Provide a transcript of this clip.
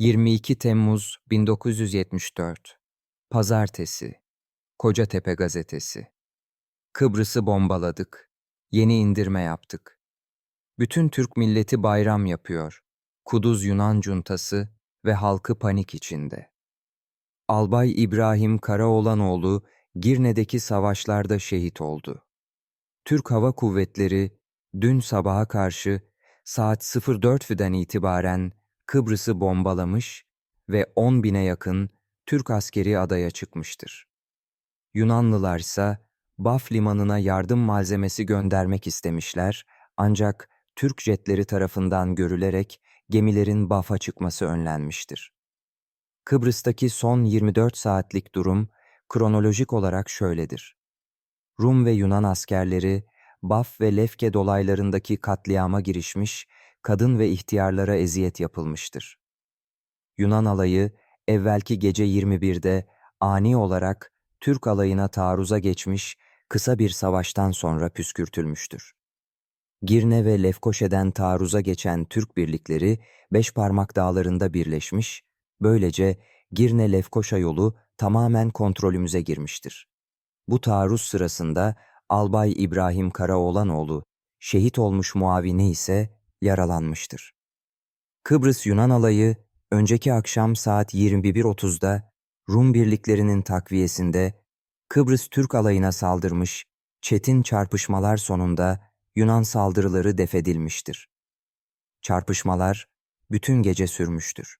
22 Temmuz 1974 Pazartesi Kocatepe Gazetesi Kıbrıs'ı bombaladık. Yeni indirme yaptık. Bütün Türk milleti bayram yapıyor. Kuduz Yunan cuntası ve halkı panik içinde. Albay İbrahim Karaoğlanoğlu Girne'deki savaşlarda şehit oldu. Türk Hava Kuvvetleri dün sabaha karşı saat 04'den itibaren Kıbrıs'ı bombalamış ve 10 bine yakın Türk askeri adaya çıkmıştır. Yunanlılarsa Baf limanına yardım malzemesi göndermek istemişler ancak Türk jetleri tarafından görülerek gemilerin Baf'a çıkması önlenmiştir. Kıbrıs'taki son 24 saatlik durum kronolojik olarak şöyledir. Rum ve Yunan askerleri Baf ve Lefke dolaylarındaki katliama girişmiş, kadın ve ihtiyarlara eziyet yapılmıştır. Yunan alayı evvelki gece 21'de ani olarak Türk alayına taarruza geçmiş, kısa bir savaştan sonra püskürtülmüştür. Girne ve Lefkoşe'den taarruza geçen Türk birlikleri Beşparmak dağlarında birleşmiş, böylece Girne-Lefkoşa yolu tamamen kontrolümüze girmiştir. Bu taarruz sırasında Albay İbrahim Karaoğlanoğlu, şehit olmuş muavini ise yaralanmıştır. Kıbrıs Yunan alayı önceki akşam saat 21.30'da Rum birliklerinin takviyesinde Kıbrıs Türk alayına saldırmış, çetin çarpışmalar sonunda Yunan saldırıları defedilmiştir. Çarpışmalar bütün gece sürmüştür.